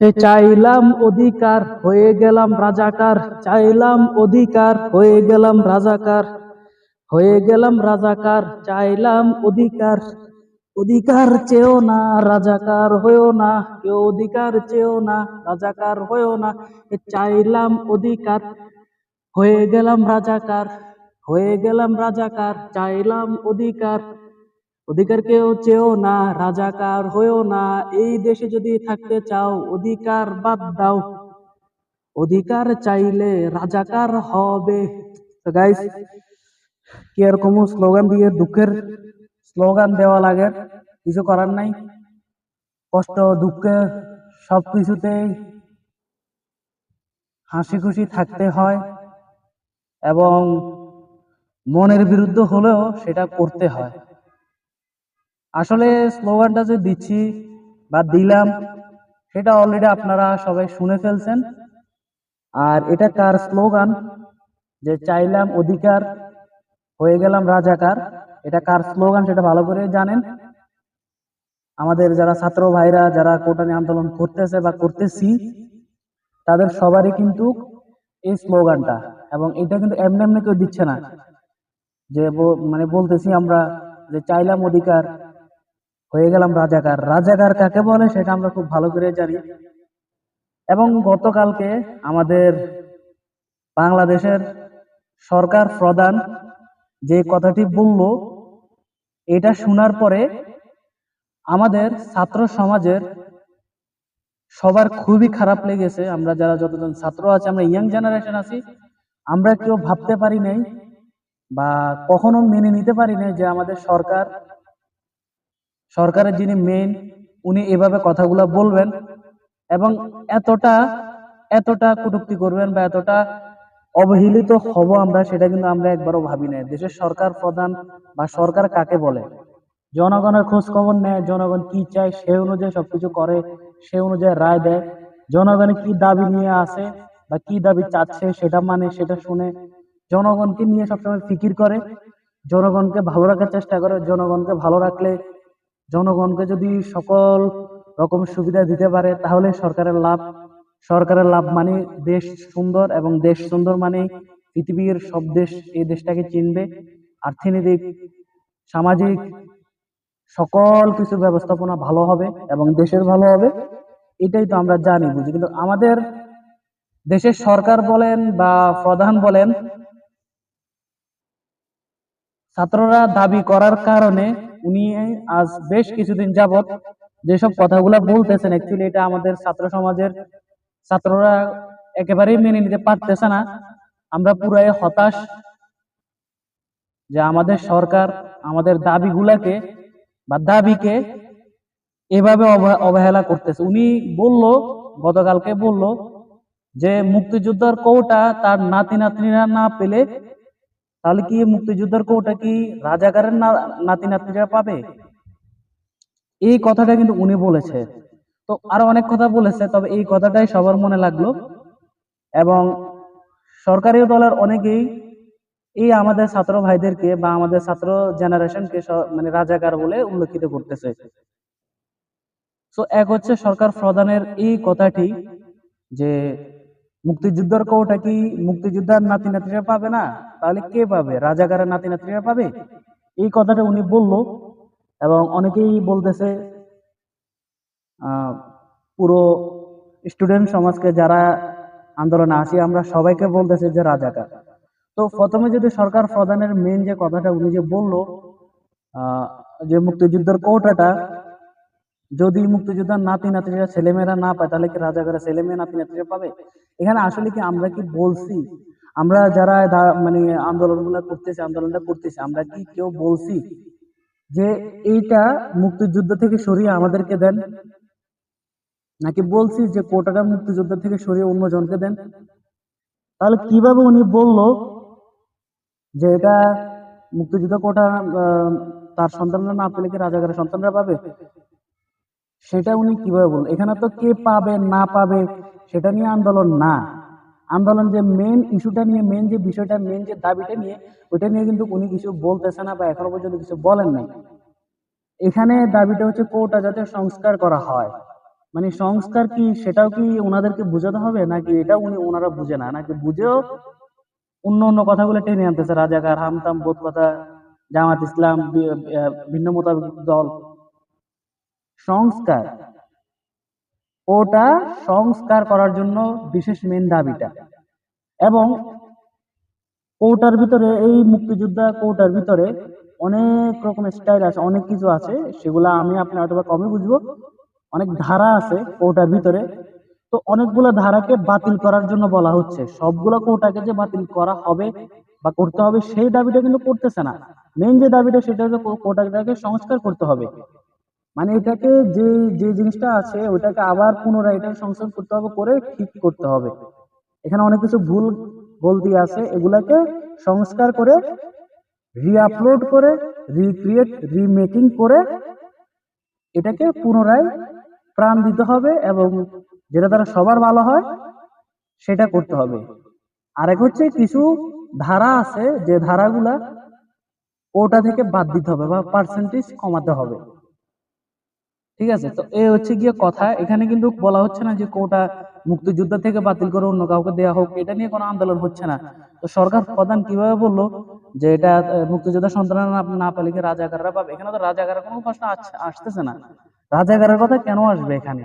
চাইলাম অধিকার, হয়ে গেলাম রাজাকার। চাইলাম অধিকার, হয়ে গেলাম রাজাকার। হয়ে গেলাম রাজাকার, চাইলাম অধিকার। অধিকার চেয়েও না, রাজাকার হয়েও না। কেউ অধিকার চেয়েও না, রাজাকার হয়েও না। চাইলাম অধিকার, হয়ে গেলাম রাজাকার। হয়ে গেলাম রাজাকার, চাইলাম অধিকার। অধিকার কেউ চেয়েও না, রাজাকার হয়েও না, এই দেশে যদি থাকতে চাও, অধিকার বাদ দাও। অধিকার চাইলে রাজাকার হবে। গাইস কি এরকম স্লোগান দিয়ে দুঃখের স্লোগান দেওয়া লাগে, কিছু করার নাই। কষ্ট, দুঃখে সব কিছুতেই হাসি খুশি থাকতে হয় এবং মনের বিরুদ্ধে হলেও সেটা করতে হয়। আসলে স্লোগানটা যে দিচ্ছি বা দিলাম সেটা অলরেডি আপনারা সবাই শুনে ফেলছেন। আর এটা কার স্লোগান যে চাইলাম অধিকার হয়ে গেলাম রাজাকার। এটা কার স্লোগান সেটা ভালো করে জানেন। আমাদের যারা ছাত্র ভাইরা যারা কোটানি আন্দোলন করতেছে বা করতেছি তাদের সবারই কিন্তু এই স্লোগানটা এবং এটা কিন্তু এমনি এমনি কেউ দিচ্ছে না। যে মানে বলতেছি আমরা যে চাইলাম অধিকার হয়ে গেলাম রাজাকার। রাজাকার কাকে বলে সেটা আমরা খুব ভালো করে জানি। এবং গতকালকে আমাদের বাংলাদেশের সরকার প্রধান যে কথাটি বলল, এটা শোনার পরে আমাদের ছাত্র সমাজের সবার খুবই খারাপ লেগেছে। আমরা যারা যতজন ছাত্র আছে, আমরা ইয়াং জেনারেশন আছি, আমরা কেউ ভাবতে পারি নাই বা কখনো মেনে নিতে পারি নাই যে আমাদের সরকার সরকারের যিনি মেইন উনি এভাবে কথাগুলো বলবেন এবং এতটা এতটা কটূক্তি করবেন বা এতটা অবহেলিত হব আমরা, সেটা কিন্তু আমরা একবারও ভাবি নাই। দেশের সরকার প্রধান বা সরকার কাকে বলে? জনগণের খোঁজ খবর নেয়, জনগণ কি চায় সে অনুযায়ী সবকিছু করে, সে অনুযায়ী রায় দেয়। জনগণের কি দাবি নিয়ে আসে বা কি দাবি চাচ্ছে সেটা মানে সেটা শুনে জনগণকে নিয়ে সবসময় ফিকির করে, জনগণকে ভালো রাখার চেষ্টা করে, জনগণকে ভালো রাখলে জনগণকে যদি সকল রকম সুবিধা দিতে পারে, তাহলে সরকারের লাভ সরকারের লাভ মানে দেশ সুন্দর এবং দেশ সুন্দর মানে পৃথিবীর সব দেশ এই দেশটাকে চিনবে। অর্থনৈতিক সামাজিক সকল কিছু ব্যবস্থাপনা ভালো হবে এবং দেশের ভালো হবে, এটাই তো আমরা জানি বুঝি কিন্তু আমাদের দেশের সরকার বলেন বা প্রধান বলেন, ছাত্ররা দাবি করার কারণে উনি আজ বেশ কিছুদিন যাবত যেসব কথাগুলো বলতেছেন অ্যাকচুয়ালি এটা আমাদের ছাত্র সমাজের ছাত্ররা একেবারেই মেনে নিতে পারতেছে না। আমরা পুরাই হতাশ যে আমাদের সরকার আমাদের দাবিগুলাকে বা দাবিকে এভাবে অবহে- অবহেলা করতেছে। উনি বলল, গতকালকে বলল যে মুক্তিযোদ্ধার কৌটা তার নাতি নাতনিরা না পেলে তাহলে কি মুক্তিযোদ্ধার কৌটা কি রাজাকারের নাতি নাতনিরা পাবে? এই কথাটা কিন্তু উনি বলেছে। তো আরও অনেক কথা বলেছে, তবে এই কথাটাই সবার মনে লাগল। এবং সরকারি দলের অনেকেই এই আমাদের ছাত্র ভাইদেরকে বা আমাদের ছাত্র জেনারেশনকে মানে রাজাকার বলে উল্লেখিত করতেছে। তো এক হচ্ছে সরকার প্রধানের এই কথাটি যে মুক্তিযুদ্ধের কৌটা কি মুক্তিযোদ্ধার নাতি নাতিরা পাবে না? তাহলে কে পাবে? রাজাকারের নাতি নাতিরা পাবে? এই কথাটা উনি বলল এবং অনেকেই বলতেছে পুরো স্টুডেন্ট সমাজকে যারা আন্দোলনে আসি, আমরা সবাইকে বলতেছে যে রাজাকার। তো প্রথমে যদি সরকার প্রধানের মেন যে কথাটা উনি যে বলল যে মুক্তিযুদ্ধের কৌটাটা, যদি মুক্তিযোদ্ধার নাতি নাতিরা ছেলেমেয়েরা না পায়, তাহলে কি রাজাকারের ছেলে মেয়ে নাতি নাতিরা পাবে? এখানে আসলে কি আমরা কি বলছি? আমরা যারা মানে আন্দোলনগুলো করতেছি, আন্দোলনটা করতেছি, আমরা কি কেউ বলছি যে এইটা মুক্তিযুদ্ধ থেকে সরিয়ে আমাদেরকে দেন? নাকি বলছি যে কোটাটা মুক্তিযুদ্ধ থেকে সরিয়ে অন্য জনকে দেন? তাহলে কীভাবে উনি বলল যে এটা মুক্তিযুদ্ধ কোটা তার সন্তানরা না পেলে কি রাজাকারের সন্তানরা পাবে? সেটা উনি কীভাবে বলল এখানে তো কে পাবে, না পাবে, সেটা নিয়ে আন্দোলন না। আন্দোলন যে মেন ইস্যুটা নিয়ে মেন যে বিষয়টা মেন যে দাবিটা নিয়ে, ওইটা নিয়ে কিন্তু উনি কিছু বলতেছে না বা এখনও পর্যন্ত কিছু বলেন নাই। এখানে দাবিটা হচ্ছে কোটা যাতে সংস্কার করা হয়। মানে সংস্কার কি, সেটাও কি ওনাদেরকে বোঝাতে হবে? নাকি এটা উনি ওনারা বুঝে না? নাকি বুঝেও অন্য অন্য কথাগুলো টেনে আনতেছে? রাজাকার, হামতাম বোধ কথা জামাত ইসলাম ভিন্ন মোতাবেক দল। সংস্কার। ওটা সংস্কার করার জন্য বিশেষ মেন দাবিটা। এবং কোটার ভিতরে, এই মুক্তিযোদ্ধা কোটার ভিতরে অনেক রকমের স্টাইল আছে, অনেক কিছু আছে, সেগুলো আমি আপনি হয়তো কমই বুঝব। অনেক ধারা আছে কোটার ভিতরে। তো অনেকগুলো ধারাকে বাতিল করার জন্য বলা হচ্ছে। সবগুলো কোটাকে যে বাতিল করা হবে বা করতে হবে, সেই দাবিটা কিন্তু করতেছে না। মেন যে দাবিটা, সেটা হচ্ছে কোটাটাকে সংস্কার করতে হবে। মানে এটাকে যে যে জিনিসটা আছে, ওটাকে আবার পুনরায় এটা সংশোধন করতে হবে, করে ঠিক করতে হবে। এখানে অনেক কিছু ভুল গলতি আছে, এগুলাকে সংস্কার করে রিআপলোড করে রিক্রিয়েট রিমেকিং করে, এটাকে পুনরায় প্রাণ দিতে হবে এবং যেটা দ্বারা সবার ভালো হয়, সেটা করতে হবে। আরেক হচ্ছে কিছু ধারা আছে, যে ধারাগুলা ওটা থেকে বাদ দিতে হবে বা পার্সেন্টেজ কমাতে হবে। ঠিক আছে? তো এ হচ্ছে গিয়ে কথা। এখানে কিন্তু বলা হচ্ছে না যে কোটা মুক্তিযোদ্ধা থেকে বাতিল করে অন্য কাউকে দেওয়া হোক, এটা নিয়ে কোনো আন্দোলন হচ্ছে না। তো সরকার প্রধান কীভাবে বলল যে এটা মুক্তিযোদ্ধা সন্তানরা না না পেলে কি রাজাকাররা পাবে? এখানে তো রাজাকারের কোনো প্রশ্ন আসতেছে না। রাজাকারের কথা কেন আসবে এখানে?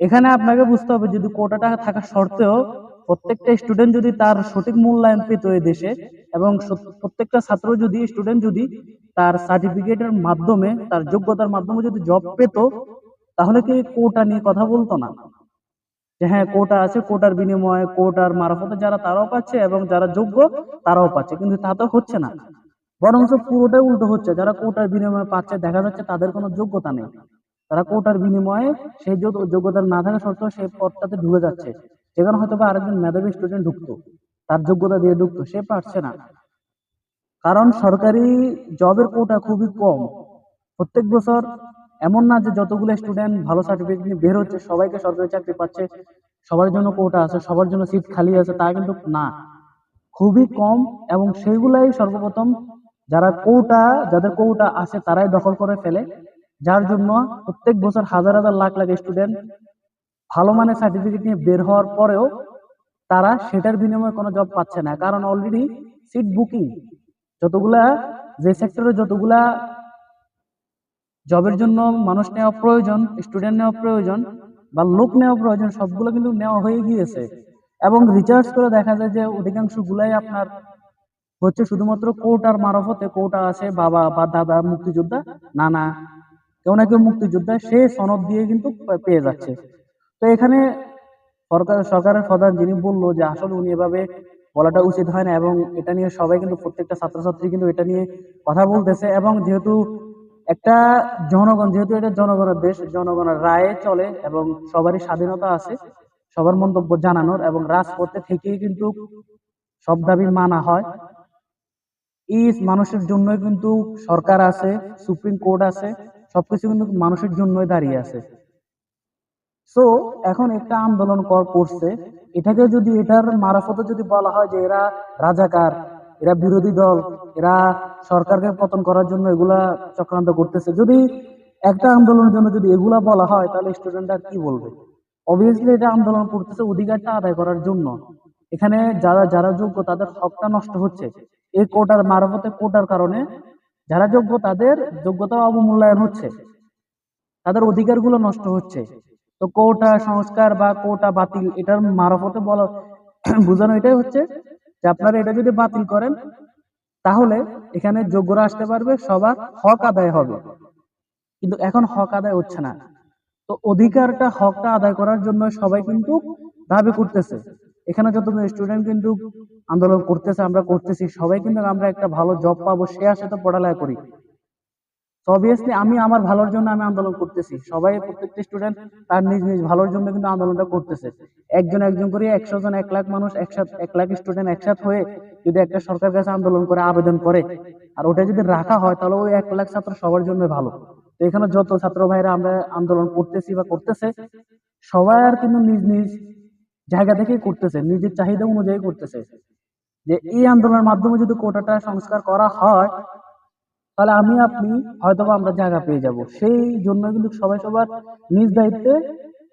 এখানে আপনাকে বুঝতে হবে যদি কোটাটা থাকা সত্ত্বেও প্রত্যেকটা স্টুডেন্ট যদি তার সঠিক মূল্যায়ন পেত এই দেশে এবং প্রত্যেকটা ছাত্র যদি স্টুডেন্ট যদি তার সার্টিফিকেটের মাধ্যমে, তার যোগ্যতার মাধ্যমে যদি জব পেত, তাহলে কি কোটা নিয়ে কথা বলতো না? যে হ্যাঁ কোটা আছে কোটার বিনিময়ে কোটার মারফতে যারা তারাও পাচ্ছে এবং যারা যোগ্য, তারাও পাচ্ছে। কিন্তু তা তো হচ্ছে না। বরঞ্চ পুরোটাই উল্টো হচ্ছে। যারা কোটার বিনিময়ে পাচ্ছে, দেখা যাচ্ছে তাদের কোনো যোগ্যতা নেই। তারা কোটার বিনিময়ে সেই যোগ- যোগ্যতা না থাকা সত্ত্বেও সেই পদটাতে ঢুকে যাচ্ছে। যেখানে হয়তো বা আরেকজন মেধাবী স্টুডেন্ট ঢুকতো, তার যোগ্যতা দিয়ে ঢুকতো, সে পারছে না। কারণ সরকারি জবের কোটা খুবই কম। প্রত্যেক বছর এমন না যে যতগুলো স্টুডেন্ট ভালো সার্টিফিকেট নিয়ে বের হচ্ছে, সবাইকে সরকারি চাকরি পাচ্ছে, সবার জন্য কোটা আছে, সবার জন্য সিট খালি আছে, তা কিন্তু না। খুবই কম এবং সেইগুলাই সর্বপ্রথম যারা কোটা যাদের কোটা আছে, তারাই দখল করে ফেলে। যার জন্য প্রত্যেক বছর হাজার হাজার লাখ লাখ স্টুডেন্ট ভালো মানের সার্টিফিকেট নিয়ে বের হওয়ার পরেও তারা সেটার বিনিময়ে কোনো জব পাচ্ছে না। কারণ অলরেডি সিট বুকিং যতগুলা, যে সেক্টরে যতগুলা জবের জন্য মানুষ নেওয়া প্রয়োজন স্টুডেন্ট নেওয়া প্রয়োজন বা লোক নেওয়া প্রয়োজন, সবগুলো কিন্তু নেওয়া হয়ে গিয়েছে। এবং রিচার্জ করে দেখা যায় যে অধিকাংশ গুলাই আপনার হচ্ছে শুধুমাত্র কোটার মারফতে কোটা আছে, বাবা বা দাদা মুক্তিযোদ্ধা, নানা, কেউ না কেউ মুক্তিযোদ্ধা, সে সনদ দিয়ে কিন্তু পেয়ে যাচ্ছে। তো এখানে সরকার, সরকারের প্রধান যিনি বলল যে আসলে উনি এভাবে বলাটা উচিত হয় না এবং এটা নিয়ে সবাই কিন্তু, প্রত্যেকটা ছাত্রছাত্রী কিন্তু এটা নিয়ে কথা বলতেছে এবং যেহেতু একটা জনগণ, যেহেতু এটা জনগণের দেশ, জনগণের রায়ে চলে এবং সবারই স্বাধীনতা আছে, সবার মন্তব্য জানানোর এবং রাজপথে থেকেই কিন্তু সব দাবি মানা হয়। এই মানুষের জন্যই কিন্তু সরকার আছে, সুপ্রিম কোর্ট আছে, সবকিছু কিন্তু মানুষের জন্যই দাঁড়িয়ে আছে। সো এখন একটা আন্দোলন কর করছে। এটাকে যদি এটার মারফতে যদি বলা হয় যে এরা রাজাকার, এরা বিরোধী দল, এরা সরকারকে পতন করার জন্য এগুলা চক্রান্ত করতেছে, যদি একটা আন্দোলনের জন্য যদি এগুলা বলা হয়, তাহলে স্টুডেন্টরা কি বলবে? অবভিয়াসলি এটা আন্দোলন করতেছে অধিকারটা আদায় করার জন্য। এখানে যারা যারা যোগ্য, তাদের হকটা নষ্ট হচ্ছে। এই কোটার মারফতে কোটার কারণে যারা যোগ্য, তাদের যোগ্যতা অবমূল্যায়ন হচ্ছে। তাদের অধিকারগুলো নষ্ট হচ্ছে। তো কোটা সংস্কার বা কোটা বাতিল, এটার মারফতে বলা বোঝানো এটাই হচ্ছে যে আপনারা এটা যদি বাতিল করেন, তাহলে এখানে যোগ্যরা আসতে পারবে, সবার হক আদায় হবে। কিন্তু এখন হক আদায় হচ্ছে না। তো অধিকারটা হকটা আদায় করার জন্য সবাই কিন্তু দাবি করতেছে। এখানে যত স্টুডেন্ট কিন্তু আন্দোলন করতেছে, আমরা করতেছি, সবাই কিন্তু আমরা একটা ভালো জব পাবো, সে আশা তো পড়ালেখা করি। অবভিয়াসলি আমি আমার ভালোর জন্য আমি আন্দোলন করতেছি। সবাই, প্রত্যেকটা স্টুডেন্ট তার নিজ নিজ ভালোর জন্য কিন্তু আন্দোলনটা করতেছে। একজন একজন করে একশো জন, এক লাখ মানুষ একসাথে, এক লাখ স্টুডেন্ট একসাথ হয়ে যদি একটা সরকার কাছে আন্দোলন করে, আবেদন করে, আর ওটা যদি রাখা হয়, তাহলে ওই এক লাখ ছাত্র সবার জন্য ভালো। তো এখানে যত ছাত্র ভাইরা আমরা আন্দোলন করতেছি বা করতেছে, সবার কিন্তু নিজ নিজ জায়গা থেকেই করতেছে, নিজের চাহিদা অনুযায়ী করতেছে। যে এই আন্দোলনের মাধ্যমে যদি কোটাটা সংস্কার করা হয় তাহলে আমি, আপনি হয়তোবা আমরা জায়গা পেয়ে যাব। সেই জন্য কিন্তু সবাই সবার নিজ দায়িত্বে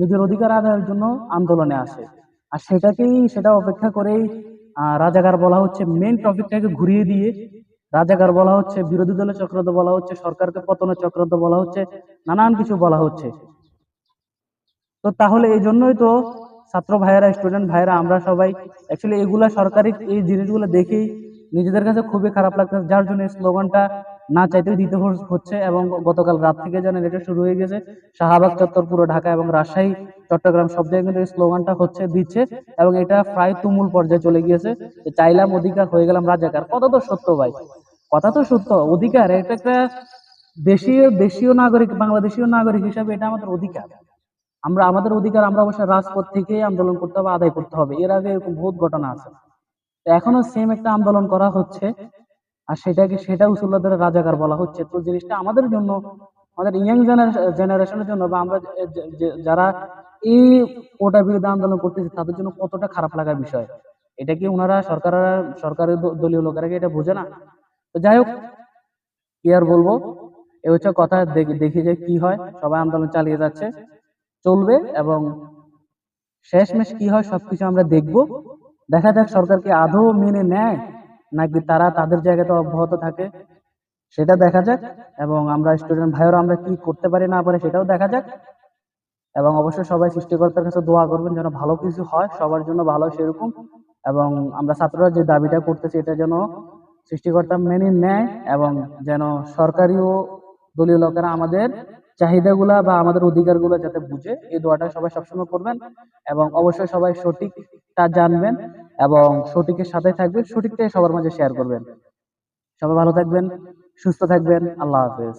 নিজের অধিকার আদায়ের জন্য আন্দোলনে আসে। আর সেটাকেই, সেটা অপেক্ষা করেই রাজাকার বলা হচ্ছে মেন টপিকটাকে ঘুরিয়ে দিয়ে, রাজাকার বলা হচ্ছে বিরোধী দলের চক্রান্ত বলা হচ্ছে, সরকারকে পতনের চক্রান্ত বলা হচ্ছে, নানান কিছু বলা হচ্ছে। তো তাহলে এই জন্যই তো ছাত্র ভাইয়েরা স্টুডেন্ট ভাইয়েরা, আমরা সবাই অ্যাকচুয়ালি এগুলা সরকারি এই জিনিসগুলো দেখেই নিজেদের কাছে খুবই খারাপ লাগতেছে। যার জন্য স্লোগানটা না চাইতেই দিতে হচ্ছে এবং গতকাল রাত থেকে জানেন এটা শুরু হয়ে গেছে। শাহবাগ চত্বর পুরো ঢাকা এবং রাজশাহী, চট্টগ্রাম সব জায়গায় কিন্তু এই স্লোগানটা হচ্ছে, দিচ্ছে এবং এটা প্রায় তুমুল পর্যায়ে চলে গিয়েছে। যে চাইলাম অধিকার হয়ে গেলাম রাজাকার। কথা তো সত্য ভাই, কথা তো সত্য। অধিকার এটা একটা দেশীয় দেশীয় নাগরিক, বাংলাদেশীয় নাগরিক হিসাবে এটা আমাদের অধিকার। আমরা, আমাদের অধিকার আমরা অবশ্যই রাজপথ থেকে আন্দোলন করতে হবে, আদায় করতে হবে। এর আগে এরকম বহুত ঘটনা আছে। এখনও সেম একটা আন্দোলন করা হচ্ছে। আর সেটাকে সেটা উসুল্লাদের রাজাকার বলা হচ্ছে। তো জিনিসটা আমাদের জন্য, আমাদের ইয়াং জেনারেশনের জন্য বা আমরা যারা এই কোটা বিরুদ্ধে আন্দোলন করতেছি, তাদের জন্য কতটা খারাপ লাগার বিষয়। এটা কি ওনারা সরকার সরকারের দলীয় লোকেরা কি এটা বোঝে না? তো যাই হোক, কি আর বলব? এ হচ্ছে কথা দেখি যে কি হয়। সবাই আন্দোলন চালিয়ে যাচ্ছে, চলবে এবং শেষমেশ কি হয় সবকিছু আমরা দেখব। দেখা যাক সরকার কি আদৌ মেনে নেয়। নাকি তারা তাদের জায়গাতে অব্যাহত থাকে? সেটা দেখা যাক। এবং আমরা স্টুডেন্ট ভাইয়েরা আমরা কি করতে পারি না পারি সেটাও দেখা যাক। এবং অবশ্যই সবাই সৃষ্টিকর্তার কাছে দোয়া করবেন যেন ভালো কিছু হয়, সবার জন্য ভালো সেরকম। এবং আমরা ছাত্ররা যে দাবিটা করতেছি এটা যেন সৃষ্টিকর্তা মেনে নেয় এবং যেন সরকারি ও দলীয় লোকেরা আমাদের চাহিদাগুলা বা আমাদের অধিকারগুলো যাতে বুঝে, এই দোয়াটা সবাই সবসময় করবেন। এবং অবশ্যই সবাই সঠিকটা জানবেন। এবং সঠিকের সাথে থাকবেন, সঠিকটাই সবার মাঝে শেয়ার করবেন। সবাই ভালো থাকবেন, সুস্থ থাকবেন, আল্লাহ হাফেজ।